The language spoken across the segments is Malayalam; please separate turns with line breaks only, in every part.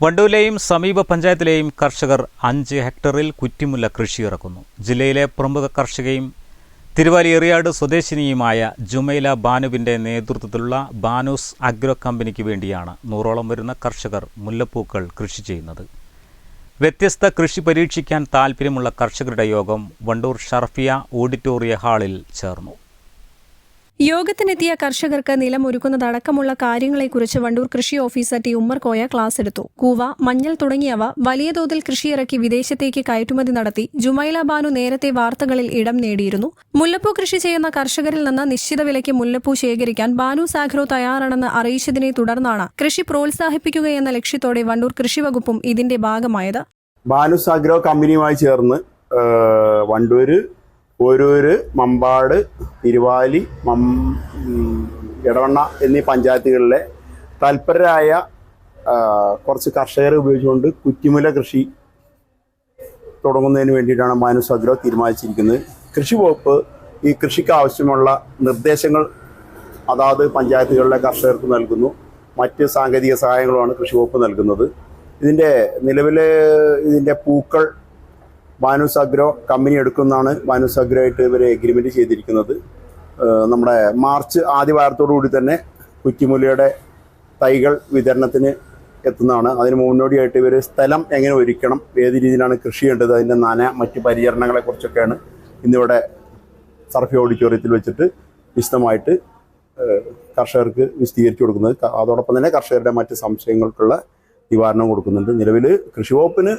വണ്ടൂരിലെയും സമീപ പഞ്ചായത്തിലെയും കർഷകർ അഞ്ച് ഹെക്ടറിൽ കുറ്റിമുല്ല കൃഷി ഇറക്കുന്നു ജില്ലയിലെ പ്രമുഖ കർഷകയും തിരുവാലി എറിയാട് സ്വദേശിനിയുമായ ജുമൈല ബാനുവിന്റെ നേതൃത്വത്തിലുള്ള ബാനൂസ് അഗ്രോ കമ്പനിക്ക് വേണ്ടിയാണ് നൂറോളം വരുന്ന കർഷകർ മുല്ലപ്പൂക്കൾ കൃഷി ചെയ്യുന്നത്. വ്യത്യസ്ത കൃഷി പരീക്ഷിക്കാൻ താൽപ്പര്യമുള്ള കർഷകരുടെ യോഗം വണ്ടൂർ ഷർഫിയ ഓഡിറ്റോറിയ ഹാളിൽ ചേർന്നു.
യോഗത്തിനെത്തിയ കർഷകർക്ക് നിലം നിലമൊരുക്കുന്നതടക്കമുള്ള കാര്യങ്ങളെക്കുറിച്ച് വണ്ടൂർ കൃഷി officer T Ummer Koya class എടുത്തു. കൂവ മഞ്ഞൾ തുടങ്ങിയവ വലിയ തോതിൽ കൃഷിയിറക്കി വിദേശത്തേക്ക് കയറ്റുമതി നടത്തി ജുമൈല ബാനു നേരത്തെ വാർത്തകളിൽ ഇടം നേടിയിരുന്നു. മുല്ലപ്പൂ കൃഷി ചെയ്യുന്ന കർഷകരിൽ നിന്ന് നിശ്ചിത വിലയ്ക്ക് മുല്ലപ്പൂ ശേഖരിക്കാൻ ബാനു സാഗ്രോ തയ്യാറാണെന്ന് അറിയിച്ചതിനെ തുടർന്നാണ് കൃഷി പ്രോത്സാഹിപ്പിക്കുകയെന്ന ലക്ഷ്യത്തോടെ വണ്ടൂർ കൃഷി വകുപ്പും ഇതിന്റെ ഭാഗമായത്.
ബാനു സാഗ്രോ കമ്പനിയുമായി ചേർന്ന് വണ്ടൂര് ഓരൂര് മമ്പാട് തിരുവാലി മം ഇടവണ്ണ എന്നീ പഞ്ചായത്തുകളിലെ തൽപരരായ കുറച്ച് കർഷകർ ഉപയോഗിച്ചുകൊണ്ട് കുറ്റിമുല കൃഷി തുടങ്ങുന്നതിന് വേണ്ടിയിട്ടാണ് ബാനുസ് അഗ്രോ തീരുമാനിച്ചിരിക്കുന്നത്. കൃഷി വകുപ്പ് ഈ കൃഷിക്ക് ആവശ്യമുള്ള നിർദ്ദേശങ്ങൾ അതാത് പഞ്ചായത്തുകളിലെ കർഷകർക്ക് നൽകുന്നു. മറ്റ് സാങ്കേതിക സഹായങ്ങളുമാണ് കൃഷി വകുപ്പ് നൽകുന്നത്. ഇതിന്റെ നിലവിലെ ഇതിന്റെ പൂക്കൾ ബാനുസ് അഗ്രോ കമ്പനി എടുക്കുന്നതാണ് വാനൂസ് അഗ്രോ ആയിട്ട് ഇവർ എഗ്രിമെന്റ് ചെയ്തിരിക്കുന്നത് നമ്മുടെ മാർച്ച് ആദ്യ കൂടി തന്നെ കുറ്റിമുലയുടെ തൈകൾ വിതരണത്തിന് എത്തുന്നതാണ്. അതിന് മുന്നോടിയായിട്ട് ഇവർ സ്ഥലം എങ്ങനെ ഒരുക്കണം ഏത് രീതിയിലാണ് കൃഷി ചെയ്യേണ്ടത് അതിന്റെ നന മറ്റ് പരിചരണങ്ങളെക്കുറിച്ചൊക്കെയാണ് ഇന്നിവിടെ സർഫി ഓഡിറ്റോറിയത്തിൽ വെച്ചിട്ട് വിശദമായിട്ട് കർഷകർക്ക് വിശദീകരിച്ചു കൊടുക്കുന്നത്. അതോടൊപ്പം തന്നെ കർഷകരുടെ മറ്റ് സംശയങ്ങൾക്കുള്ള നിവാരണം കൊടുക്കുന്നുണ്ട്. നിലവിൽ കൃഷി വകുപ്പിന്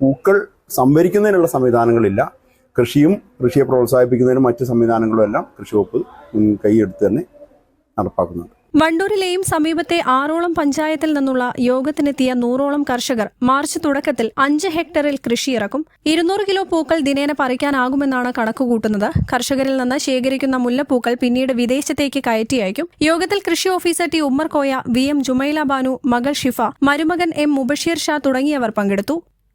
പൂക്കൾ സംഭരിക്കുന്നതിനുള്ള സംവിധാനങ്ങളില്ല. കൃഷിയും കൃഷിയെ പ്രോത്സാഹിപ്പിക്കുന്നതിനും മറ്റ് സംവിധാനങ്ങളും എല്ലാം കൃഷി വകുപ്പ് കൈയെടുത്ത് തന്നെ നടപ്പാക്കുന്നുണ്ട്.
വണ്ടൂരിലെയും സമീപത്തെ ആറോളം പഞ്ചായത്തിൽ നിന്നുള്ള യോഗത്തിനെത്തിയ നൂറോളം കർഷകർ മാർച്ച് തുടക്കത്തിൽ അഞ്ച് ഹെക്ടറിൽ കൃഷിയിറക്കും. ഇരുന്നൂറ് കിലോ പൂക്കൾ ദിനേന പറിക്കാനാകുമെന്നാണ് കണക്കുകൂട്ടുന്നത്. കർഷകരിൽ നിന്ന് ശേഖരിക്കുന്ന മുല്ലപ്പൂക്കൾ പിന്നീട് വിദേശത്തേക്ക് കയറ്റി അയക്കും. യോഗത്തിൽ കൃഷി officer T Ummer Koya V M Jumaila Banu മകൾ ഷിഫ മരുമകൻ എം മുബഷീർ ഷാ തുടങ്ങിയവർ പങ്കെടുത്തു.